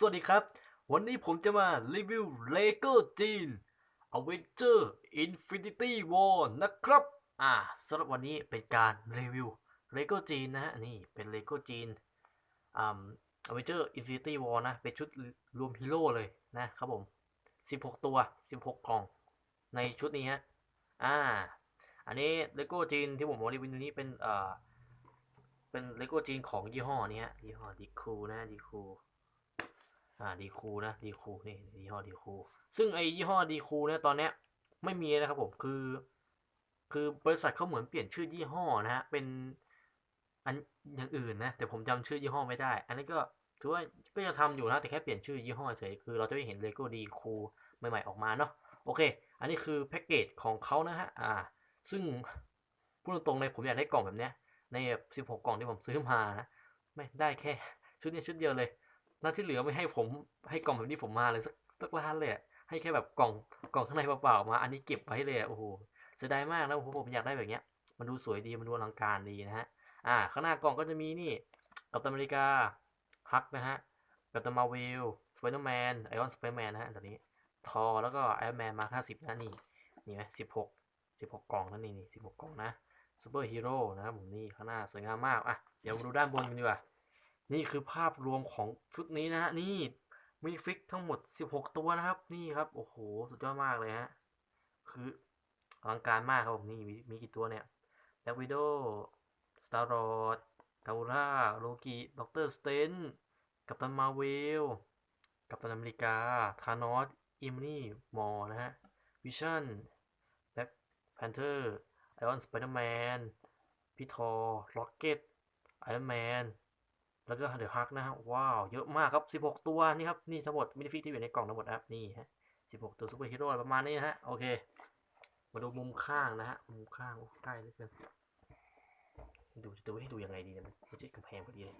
สวัสดีครับ วันนี้ผมจะมารีวิว LEGO จีน Avenger Infinity War นะครับ อ่าสำหรับวันนี้เป็นการรีวิว LEGO จีนนะฮะ นี่เป็น LEGO จีนอ่า Avenger Infinity War นะ เป็นชุดรวมฮีโร่เลยนะครับผม 16 ตัว 16 กล่อง ในชุดนี้ฮะ อ่า อันนี้ LEGO จีนที่ผมมารีวิวนี้เป็นเอ่อเป็น LEGO จีนของยี่ห้อนี้ฮะยี่ห้อดีคูนะดีคู อ่าดีคูนะดีคูนี่ยี่ห้อดีคูซึ่งไอยี่ห้อดีคูเนี่ยตอนเนี้ยไม่มีนะครับผมคือ คือบริษัทเขาเหมือนเปลี่ยนชื่อยี่ห้อนะฮะเป็นอันอย่างอื่นนะแต่ผมจำชื่อยี่ห้อไม่ได้ อันนี้ก็ถือว่าก็ยังทำอยู่นะแต่แค่เปลี่ยนชื่อยี่ห้อเฉยคือเราจะไม่เห็นเลโก้ดีคูใหม่ ๆ ออกมาเนาะโอเค อันนี้คือแพ็กเกจของเขานะฮะอ่า ซึ่งพูดตรงๆเลยผมอยากได้กล่องแบบเนี้ยในสิบหกกล่องที่ผมซื้อมานะไม่ได้แค่ชุดนี้ชุดเดียวเลย หน้าที่เหลือไม่ให้ผมให้กล่องแบบนี้ผมมาเลยสักสักล้านเลยให้แค่แบบกล่องกล่องข้างในเปล่าๆมา อันนี้เก็บไว้เลยอะโอ้โหเสียดายมากนะผมผมอยากได้แบบเนี้ย มันดูสวยดีมันดูอลังการดีนะฮะอ่าข้างหน้ากล่องก็จะมีนี่กัปตันอเมริกาฮักนะฮะกัปตันมาเวลสไปเดอร์แมนไอออนสไปเดอร์แมนนะฮะตัวนี้ทอแล้วก็ไอรอนแมนมาห้าสิบนะนี่นี่ไหมสิบหกสิบหกกล่องนั่นนี่นี่สิบหกกล่องนะซูเปอร์ฮีโร่นะครับผมนี่ข้างหน้าสวยงามมากอะเดี๋ยวมาดูด้านบนกันดีกว่า นี่คือภาพรวมของชุดนี้นะฮะนี่มีฟิกทั้งหมด 16 ตัวนะครับ นี่ครับ โอ้โห สุดยอดมากเลยฮะ คืออลังการมากครับผมนี่มีมีกี่ตัวเนี่ยแบ็กวิดโอสตาร์รอดกาล่าโลกิด็อกเตอร์สเตนกัปตันมาเวล กัปตันอเมริกา ธานอส อิมนี่ มอ นะฮะ วิชั่น แบ็คแพนเทอร์ ไอออนสไปเดอร์แมน พีทอร์ล็อกเก็ต ไอรอนแมน แล้วก็เดอะฮักนะฮะว้าว เยอะมากครับ 16 ตัวนี่ครับ นี่ทั้งหมดมินิฟิกที่อยู่ในกล่องทั้งหมดนะครับนี่ฮะ16 ตัวซูเปอร์ฮีโร่ประมาณนี้นะฮะ โอเค มาดูมุมข้างนะฮะ มุมข้างใกล้เหลือเกินดูจะดูให้ดูยังไงดีเนี่ยมันไม่ใช่กำแพงพอดีเลย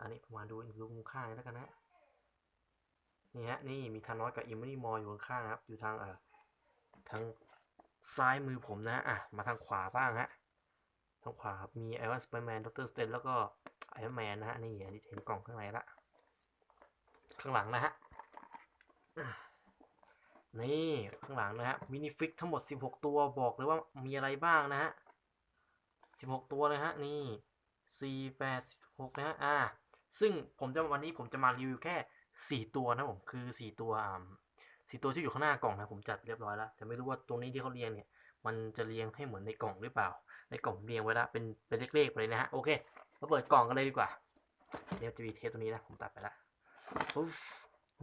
อันนี้ประมาณดูดูมุมข้างแล้วกันนะนี่ฮะนี่มีทานอสกับอิมมี่มออยู่ข้างครับ อยู่ทางเอ่อทางซ้ายมือผมนะฮะอะมาทางขวาบ้างฮะทางขวาครับมีไอรอนสไปแมนด็อกเตอร์สเตนแล้วก็ รอนแมนนะฮะนี่อันนี้เห็นกล่องข้างในละ ข้างหลังนะฮะนี่ข้างหลังนะฮะมินิฟิกทั้งหมด 16 ตัวบอกเลยว่ามีอะไรบ้างนะฮะ 16 ตัวเลยฮะ นี่ 4 8 16 นะฮะอ่าซึ่งผมจะวันนี้ผมจะมารีวิวแค่ 4 ตัวนะผม คือ 4 ตัวอ่าสี่ตัวที่อยู่ข้างหน้ากล่องนะผมจัดเรียบร้อยแล้วแต่ไม่รู้ว่าตรงนี้ที่เขาเรียงเนี่ย มันจะเรียงให้เหมือนในกล่องหรือเปล่า ในกล่องเรียงไว้ล้วเป็นเป็นเลขๆไปเลยนะฮะโอเค มาเปิดกล่องกันเลยดีกว่าเดี๋ยวจะมีเทปตัวนี้นะ ผมตัดไปละ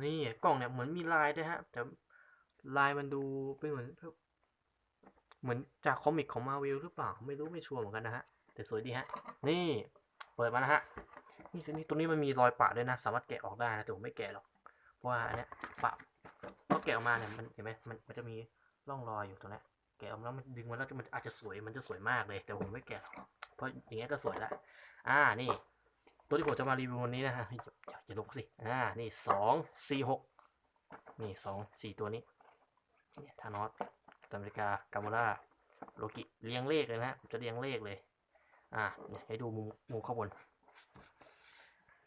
นี่กล่องเนี่ยเหมือนมีลายด้วยฮะ แต่ลายมันดูเป็นเหมือน เหมือนจากคอมิกของมาวิลหรือเปล่า ไม่รู้ไม่ชัวร์เหมือนกันนะฮะ แต่สวยดีฮะ นี่เปิดมานะฮะ นี่นี่ตรงนี้มันมีรอยปะด้วยนะ สามารถแกะออกได้นะ แต่ผมไม่แกะหรอก เพราะว่าอันเนี้ยปะพอแกะออกมาเนี่ยมันเห็นไหมมันมันจะมีร่องรอยอยู่ตรงเนี้ย แกะออกมาแล้วมันดึงมันแล้วมันอาจจะสวยมันจะสวยมากเลย แต่ผมไม่แกะ เพราะอย่างเงี้ยก็สวยละ อ่านี่ ตัวที่ผมจะมารีวิววันนี้นะฮะอย่าลงสิ อ่านี่สองสี่หกนี่สองสี่ตัวนี้เนี่ยธานอสอเมริกากาโมราโลกิเรียงเลขเลยนะผมจะเรียงเลขเลย อ่าเนี่ยให้ดูมุมมุมข้างบน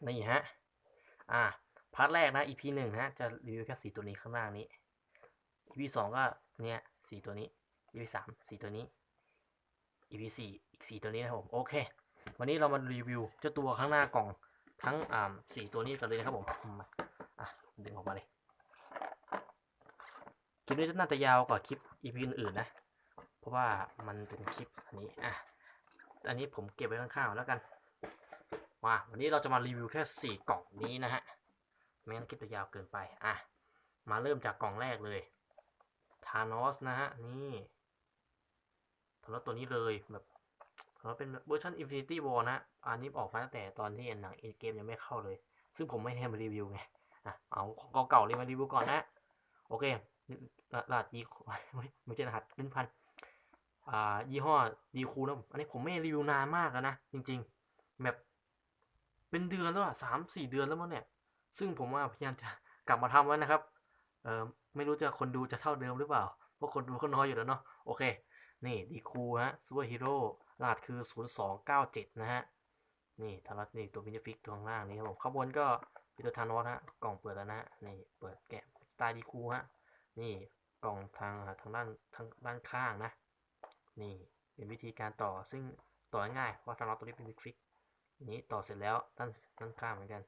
นี่ฮะ อ่าพาร์ทแรกนะ EP หนึ่งนะฮะจะรีวิวแค่สี่ตัวนี้ข้างล่างนี้ EP สองก็เนี่ยสี่ตัวนี้ EP สามสี่ตัวนี้ EP สี่อีกสี่ตัวนี้นะครับผม โอเค วันนี้เรามารีวิวเจ้าตัวข้างหน้ากล่องทั้งอ่าสี่ตัวนี้กันเลยนะครับผมอะดึงออกมาเลยคลิปนี้จะน่าจะยาวกว่าคลิป EP อื่นๆนะ เพราะว่ามันเป็นคลิปอันนี้อะอันนี้ผมเก็บไว้ข้างๆแล้วกันมาวันนี้เราจะมารีวิวแค่สี่กล่องนี้นะฮะไม่งั้นคลิปจะยาวเกินไปอะมาเริ่มจากกล่องแรกเลยธานอสนะฮะนี่ ธานอสตัวนี้เลยแบบธาเป็นเวอร์ชัน Infinity War นะ อันนี้ออกมาตั้งแต่ตอนที่หนังเอ็นเกมยังไม่เข้าเลย ซึ่งผมไม่ได้มารีวิวไงอะเอาของเก่าๆเลยมารีวิวก่อนนะ โอเครหัสดีไม่ไม่ใช่รหัสลิ้นพันอ่ายี่ห้อดีคูนะอันนี้ผมไม่รีวิวนานมากแล้วนะ จริงๆ แบบเป็นเดือนแล้วอะสามสี่เดือนแล้วมั้งเนี่ย ซึ่งผมว่าพยายามจะกลับมาทำไว้นะครับ เออไม่รู้จะคนดูจะเท่าเดิมหรือเปล่า เพราะคนดูก็น้อยอยู่แล้วเนาะ โอเค นี่ดีคูฮะซูเปอร์ฮีโร่รหัสคือ 0297 นะฮะ นี่ทารัสนี่ตัวมินิฟิกตัวข้างล่างนี้ครับผมข้างบนก็เป็นตัวทานอสฮะ กล่องเปิดแล้วนะนี่เปิดแกะสไตล์ดีคูฮะ นี่กล่องทางทางด้านทางด้านข้างนะ นี่เป็นวิธีการต่อซึ่งต่อง่ายเพราะทางเราตัวนี้เป็นวิกฟิกนี้ต่อเสร็จแล้วด้านด้านข้างเหมือนกัน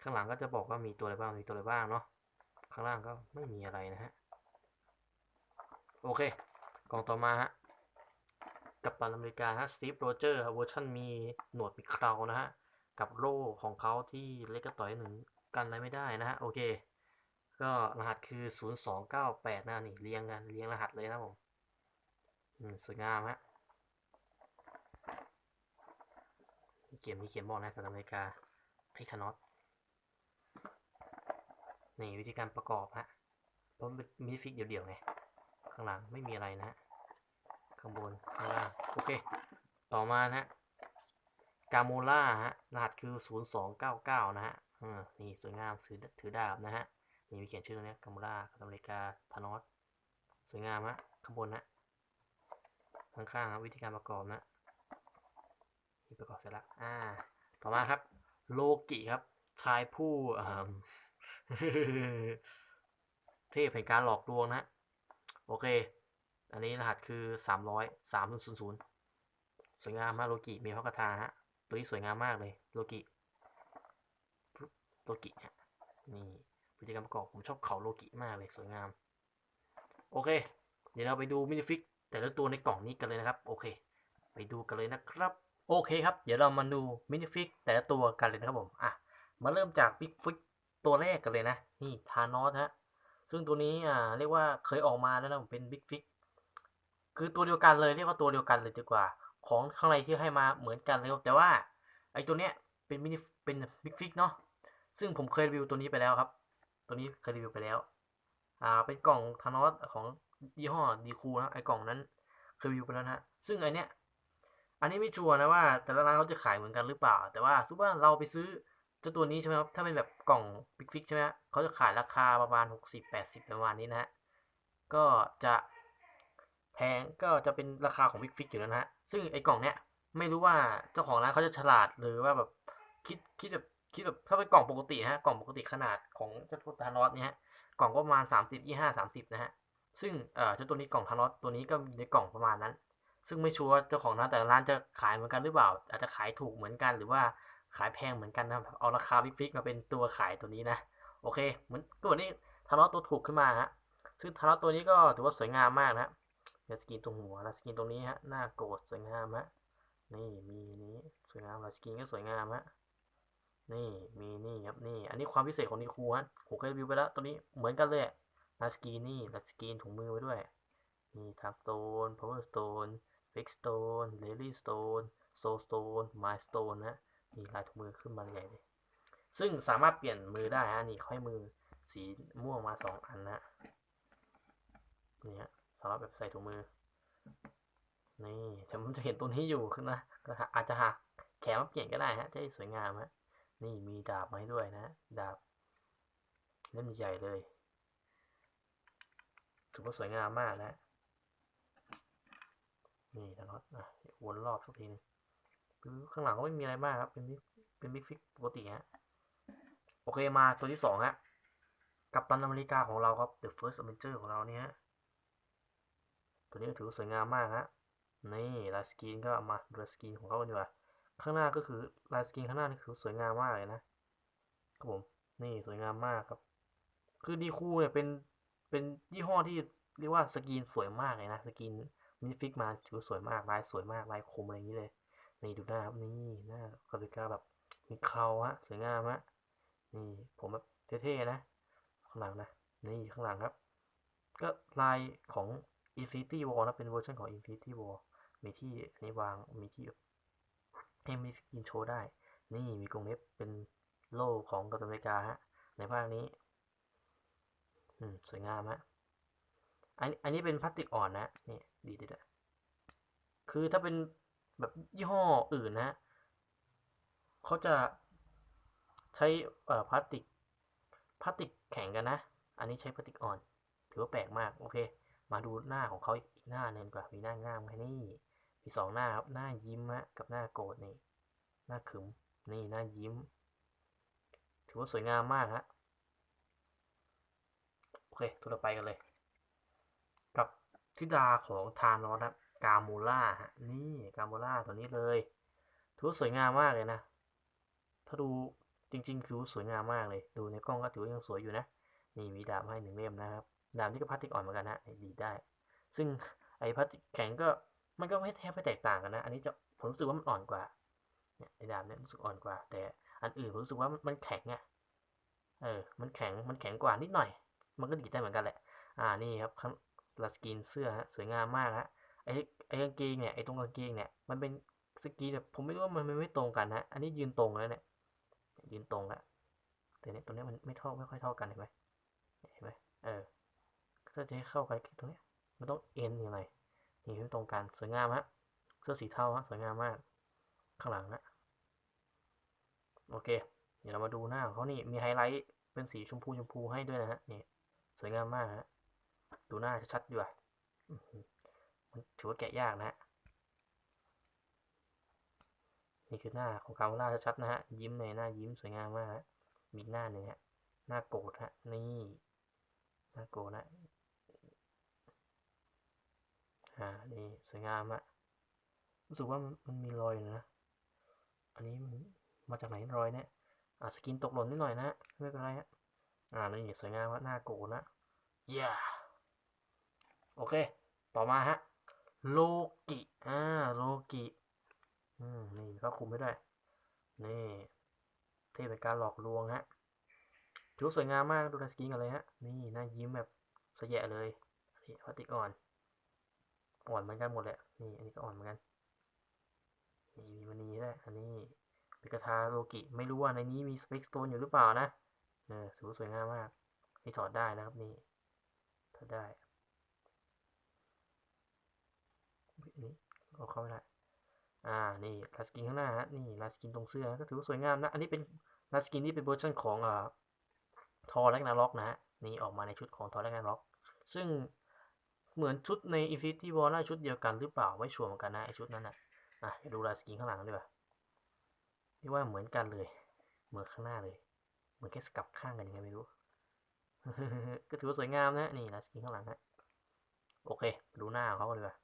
ข้างหลังก็จะบอกว่ามีตัวอะไรบ้างมีตัวอะไรบ้างเนาะข้างล่างก็ไม่มีอะไรนะฮะโอเคกล่องต่อมาฮะ กับตันอเมริกาฮะสตีฟโรเจอร์เวอร์ชันมีหนวดมีเครานะฮะ กับโล่ของเขาที่เล็กกระต่อยหนึ่งกันอะไรไม่ได้นะฮะ โอเค ก็รหัสคือ 0298 นะนี่เรียงกัน เรียงรหัสเลยนะผมสวยงามฮะมีเขียนมีเขียนบอกนะกับอเมริกาไอ้ทนอตนี่วิธีการประกอบฮะเพราะมันมินิฟิกเดี่ยวๆไงข้างหลังไม่มีอะไรนะฮะ ข้างบนข้างล่างโอเค ต่อมานะฮะกาโมล่าฮะรหัสคือ 0299 นะฮะนี่สวยงามถือถือดาบนะฮะนี่มีเขียนชื่อตรงนี้กาโมล่าอเมริกาทานอสสวยงามฮะข้างบนนะข้างๆครับวิธีการประกอบนะนี่ประกอบเสร็จแล้วอ่าต่อมาครับ โลกิครับชายผู้เอ่อเทพแห่งการหลอกลวงนะ โอเค อันนี้รหัสคือสามร้อยสามศูนย์ศูนย์สวยงามมากโลกิมีพระกระทาฮะ ตัวนี้สวยงามมากเลยโลกิโลกิเนี่ยนี่วิการประกอบผมชอบเขาโลกิมากเลยสวยงาม โอเค เดี๋ยวเราไปดูมินิฟิกแต่ละตัวในกล่องนี้กันเลยนะครับ โอเค ไปดูกันเลยนะครับ โอเคครับ เดี๋ยวเรามาดูมินิฟิกแต่ละตัวกันเลยนะครับผม อะ มาเริ่มจากบิ๊กฟิกตัวแรกกันเลยนะ นี่ทานอสฮะ ซึ่งตัวนี้อ่าเรียกว่าเคยออกมาแล้วนะผมเป็นบิ๊กฟิก คือตัวเดียวกันเลยเรียกว่าตัวเดียวกันเลยดีกว่า ของข้างในที่ให้มาเหมือนกันเลยครับแต่ว่าไอ้ตัวเนี้ยเป็นมินิเป็นบิ๊กฟิกเนาะซึ่งผมเคยรีวิวตัวนี้ไปแล้วครับ ตัวนี้เคยรีวิวไปแล้ว อ่าเป็นกล่องทานอสของยี่ห้อดีคูนะไอ้กล่องนั้นเคยรีวิวไปแล้วนะฮะซึ่งไอเนี้ยอันนี้ไม่ชัวร์นะว่า แต่ละร้านเขาจะขายเหมือนกันหรือเปล่า แต่ว่าสมมติว่าเราไปซื้อเจ้าตัวนี้ใช่ไหมครับถ้าเป็นแบบกล่องบิ๊กฟิกใช่ไหมเขาจะขายราคาประมาณ 60 80 ประมาณนี้นะฮะก็จะ แพงก็จะเป็นราคาของบิ๊กฟิกอยู่แล้วนะฮะ ซึ่งไอ้กล่องเนี้ยไม่รู้ว่าเจ้าของร้านเขาจะฉลาดหรือว่าแบบคิดคิดแบบคิดแบบถ้าเป็นกล่องปกตินะฮะกล่องปกติขนาดของเจ้าตัวทานอสเนี่ยกล่องก็ประมาณ 30 25 30 นะฮะ ซึ่งเอ่อเจ้าตัวนี้กล่องทานอสตัวนี้ก็ในกล่องประมาณนั้น ซึ่งไม่ชัวร์ว่าเจ้าของร้านแต่ร้านจะขายเหมือนกันหรือเปล่า อาจจะขายถูกเหมือนกันหรือว่าขายแพงเหมือนกันนะเอาราคาบิ๊กฟิกมาเป็นตัวขายตัวนี้นะโอเคเหมือนตัวนี้ทานอสตัวถูกขึ้นมาฮะซึ่งทานอสตัวนี้ก็ถือว่าสวยงามมากนะ เดี๋ยวสกินตรงหัวแล้วสกินตรงนี้ฮะหน้าโกรธสวยงามฮะนี่มีนี้สวยงามแล้วสกินก็สวยงามฮะนี่มีนี่ครับนี่ อันนี้ความพิเศษของนิคูฮะผมเคยรีวิวไปแล้วตัวนี้เหมือนกันเลยลาสกีนี่ลาสกีนถุงมือไว้ด้วยนี่ทับสโตนพาวเวอร์สโตนเฟกสโตนเลลี่สโตนโซสโตนมายสโตนนะนี่ลายถุงมือขึ้นมาใหญ่เลยซึ่งสามารถเปลี่ยนมือได้ฮะนี่ค่อยมือสีม่วงมาสองอันนะนี่ฮะ สำหรับแบบใส่ถุงมือ นี่แต่ผมจะเห็นตัวนี้อยู่ขึ้นนะก็อาจจะหักแขนมาเปลี่ยนก็ได้ฮะจะได้สวยงามฮะนี่มีดาบมาให้ด้วยนะดาบเล่มใหญ่เลยถือว่าสวยงามมากนะ นี่นะครับอะวนรอบสักทีนึงข้างหลังก็ไม่มีอะไรมากครับ เป็นบิ๊กเป็นบิ๊กฟิกปกติฮะ โอเคมาตัวที่สองฮะ กับตันอเมริกาของเราครับ The First Avenger ของเราเนี่ย ตัวนี้ถือสวยงามมากฮะนี่ลายสกรีนก็มาดูลายสกรีนของเขากันดีกว่าข้างหน้าก็คือลายสกรีนข้างหน้านี่คือสวยงามมากเลยนะครับผมนี่สวยงามมากครับ คือดีคูเนี่ยเป็นเป็นยี่ห้อที่เรียกว่าสกรีนสวยมากเลยนะสกรีนมินิฟิกมาถือสวยมากลายสวยมากลายคมอะไรอย่างนี้เลยนี่ดูหน้าครับนี่หน้ากราฟิกาแบบมีเคราฮะสวยงามฮะนี่ผมแบบเท่ๆนะ ข้างหลังนะนี่ข้างหลังครับ ก็ลายของ Infinity War นะเป็นเวอร์ชันของ Infinity War มีที่อันนี้วางมีที่ให้มีสกินโชว์ได้ นี่มีกรงเล็บเป็นโล่ของกัปตันอเมริกาฮะ ในภาคนี้ อืม สวยงามฮะ อันอันนี้เป็นพลาสติกอ่อนนะ นี่ ดีดีด้วยคือถ้าเป็นแบบยี่ห้ออื่นนะ เขาจะใช้พลาสติกพลาสติกแข็งกันนะ อันนี้ใช้พลาสติกอ่อน ถือว่าแปลกมาก โอเค มาดูหน้าของเขาอีกหน้าหนึ่งกว่ามีหน้างามไหมนี่มีสองหน้าครับหน้ายิ้มฮะกับหน้าโกรธนี่ หน้าขึมนี่หน้ายิ้ม ถือว่าสวยงามมากฮะโอเคตัวต่อไปกันเลย กับธิดาของทานอสครับกามูล่าฮะนี่กามูล่าตัวนี้เลยถือว่าสวยงามมากเลยนะ ถ้าดูจริงๆคือสวยงามมากเลย ดูในกล้องก็ถือว่ายังสวยอยู่นะ นี่มีดาบให้หนึ่งเล่มนะครับ ดาบที่ก็พลาสติกอ่อนเหมือนกันนะดีได้ ซึ่งไอ้พลาสติกแข็งก็มันก็ไม่แทบไม่แตกต่างกันนะ อันนี้จะผมรู้สึกว่ามันอ่อนกว่าเนี่ยไอ้ดาบเนี่ยรู้สึกอ่อนกว่า แต่อันอื่นผมรู้สึกว่ามันแข็งอะเออ มันแข็งมันแข็งกว่านิดหน่อย มันก็ดีได้เหมือนกันแหละ อ่านี่ครับข้างลาสกินเสื้อฮะสวยงามมากฮะไอ้ไอ้กางเกงเนี่ยไอ้ตรงกางเกงเนี่ยมันเป็นสกรีนแบบผมไม่รู้ว่ามันไม่ตรงกันนะอันนี้ยืนตรงแล้วเนี่ยยืนตรงล้วแต่เนี่ยตรงเนี้ยมันไม่เท่าไม่ค่อยเท่ากันเห็นไหมเห็นไหมเออ ถ้าจะให้เข้ากันตรงนี้มันต้องเอ็นอย่างไรนี่ไม่ตรงกันสวยงามฮะเสื้อสีเทาฮะสวยงามมากข้างหลังนะโอเค เดี๋ยวเรามาดูหน้าของเขานี่มีไฮไลท์เป็นสีชมพูชมพูให้ด้วยนะฮะนี่สวยงามมากฮะดูหน้าชัดๆดีกว่ามันถือว่าแกะยากนะฮะนี่คือหน้าของคาร์ล่าชัดๆนะฮะยิ้มในหน้ายิ้มสวยงามมากฮะมีหน้าหนึ่งฮะหน้าโกรธฮะนี่หน้าโกรธนะ อ่า นี่สวยงามฮะรู้สึกว่ามันมีรอยอยู่นะ อันนี้มันมาจากไหนรอยเนี่ย อ่าสกินตกหล่นนิดหน่อยนะฮะไม่เป็นไรฮะ อ่า นี่สวยงามฮะหน้าโกนะเย้โอเค ต่อมาฮะ โลกิ อ่า โลกิ อืม นี่ก็คุมไม่ได้ นี่ เท่เป็นการหลอกลวงฮะถือสวยงามมาก ดูในสกินกันเลยฮะ นี่หน้ายิ้มแบบสแยะเลยนี่พลาสติกอ่อน อ่อนเหมือนกันหมดเลยนี่ อันนี้ก็อ่อนเหมือนกัน นี่มีมันนี้ด้วยอันนี้ปิกาทาโลกิ ไม่รู้ว่าในนี้มีสเปกสโตนอยู่หรือเปล่านะเออถือว่าสวยงามมาก นี่ถอดได้นะครับนี่ ถอดได้นี่เอาเข้าไม่ได้ อ่า นี่ลาสกินข้างหน้าฮะ นี่ลาสกินตรงเสื้อ ก็ถือว่าสวยงามนะ อันนี้เป็นลาสกินที่เป็นเวอร์ชันของอ่าทอแลกนาล็อกนะฮะ นี่ออกมาในชุดของทอแลกนาล็อก ซึ่ง เหมือนชุดใน Infinity War น่าชุดเดียวกันหรือเปล่าไม่ชัวร์เหมือนกันนะไอชุดนั้นนะอะมาดูลายสกินข้างหลังดีกว่านี่ว่าเหมือนกันเลย เหมือนข้างหน้าเลย เหมือนแค่สกลับข้างกันยังไงไม่รู้ ก็ถือว่าสวยงามนะนี่ลายสกินข้างหลังฮะโอเค ดูหน้าเขากันดีกว่า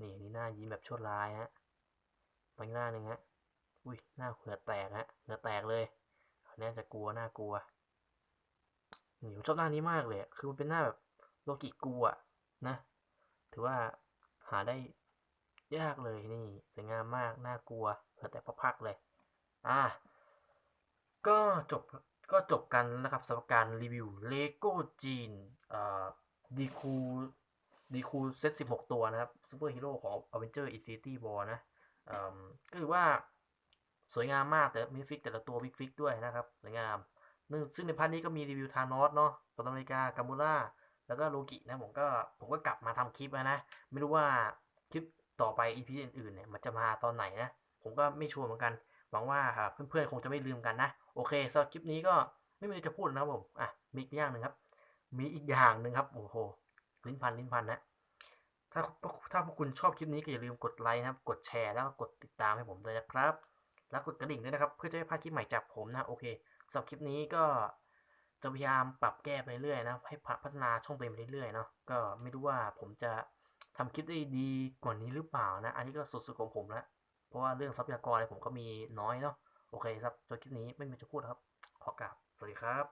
นี่นี่หน้ายิ้มแบบชั่วร้ายฮะบางหน้าหนึ่งฮะอุ้ยหน้าเหงื่อแตกฮะเหงื่อแตกเลยนนี้จะกลัวน่ากลัวนี่ผมชอบหน้านี้มากเลย คือมันเป็นหน้าแบบ โลกิกลัวอะนะ ถือว่าหาได้ยากเลยนี่สวยงามมาก น่ากลัวเแต่พักเลย อะก็จบก็จบกันนะครับสำหรับการรีวิวเลโก้จีนเอ่อดีคูดีคูเซต16ตัวนะครับซูเปอร์ฮีโร่ของ Avenger Infinity War นะเอ่อก็ถือว่าสวยงามมากแต่มีฟิกแต่ละตัววิกฟิกด้วยนะครับ สวยงาม ซึ่งซึ่งในพาร์ทนี้ก็มีรีวิวทานอสเนาะกัปตันอเมริกากามูล่า แล้วก็โลกินะผมก็ผมก็กลับมาทำคลิปนะ ไม่รู้ว่าคลิปต่อไป EP อื่นๆเนี่ยมันจะมาตอนไหนนะ ผมก็ไม่ชัวร์เหมือนกัน หวังว่าเพื่อนๆคงจะไม่ลืมกันนะ โอเคสำหรับคลิปนี้ก็ไม่มีอะไรจะพูดนะครับผมอะมีอีกอย่างหนึ่งครับ มีอีกอย่างหนึ่งครับโอ้โหลิ้นพันลิ้นพันนะถ้าถ้าพวกคุณชอบคลิปนี้ก็อย่าลืมกดไลค์นะครับ กดแชร์แล้วก็กดติดตามให้ผมด้วยนะครับ แล้วกดกระดิ่งด้วยนะครับ เพื่อจะไม่พลาดคลิปใหม่จากผมนะโอเคสำหรับคลิปนี้ก็ จะพยายามปรับแก้ไปเรื่อยๆนะให้พัฒนาช่องตัวเองไปเรื่อยๆเนาะก็ไม่รู้ว่าผมจะทำคลิปได้ดีกว่านี้หรือเปล่านะ อันนี้ก็สุดๆของผมละเพราะว่าเรื่องทรัพยากรอะไรผมก็มีน้อยเนาะโอเคครับสำหรับคลิปนี้ไม่มีจะพูดครับ ขอกราบสวัสดีครับ